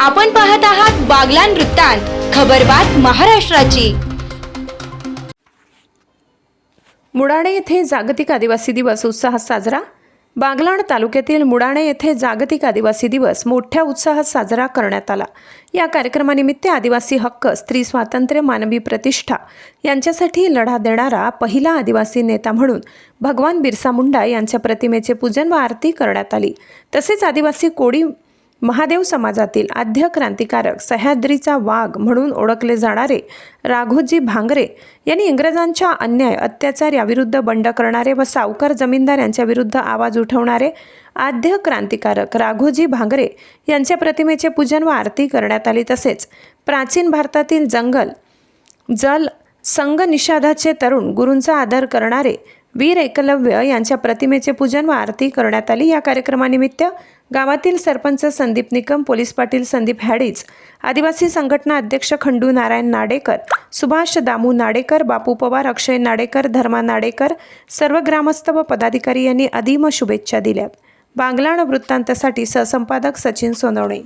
आपण पाहत आहात बागलान वृत्तांत खबरबात महाराष्ट्राची. मुडाणे येथे जागतिक आदिवासी दिवस उत्साहात साजरा. बागलाण तालुक्यातील मुडाणे येथे जागतिक आदिवासी दिवस मोठ्या उत्साहात साजरा करण्यात आला. या कार्यक्रमानिमित्त आदिवासी हक्क स्त्री स्वातंत्र्य मानवी प्रतिष्ठा यांच्यासाठी लढा देणारा पहिला आदिवासी नेता म्हणून भगवान बिरसा मुंडा यांच्या प्रतिमेचे पूजन व आरती करण्यात आली. तसेच आदिवासी कोळी महादेव समाजातील आद्य क्रांतिकारक सह्याद्रीचा वाघ म्हणून ओळखले जाणारे राघोजी भांगरे यांनी इंग्रजांच्या अन्याय अत्याचार याविरुद्ध बंड करणारे व सावकार जमीनदार यांच्या विरुद्ध आवाज उठवणारे आद्य क्रांतिकारक राघोजी भांगरे यांच्या प्रतिमेचे पूजन व आरती करण्यात आली. तसेच प्राचीन भारतातील जंगल जल संघ निषादाचे तरुण गुरूंचा आदर करणारे वीर एकलव्य यांच्या प्रतिमेचे पूजन व आरती करण्यात आली. या कार्यक्रमानिमित्त गावातील सरपंच संदीप निकम पोलीस पाटील संदीप हॅडीज आदिवासी संघटना अध्यक्ष खंडू नारायण नाडेकर सुभाष दामू नाडेकर बापू पवार अक्षय नाडेकर धर्मा नाडेकर सर्व ग्रामस्थ व पदाधिकारी यांनी अधिम शुभेच्छा दिल्यात. बांगलाण वृत्तांतासाठी सहसंपादक सचिन सोनवणे.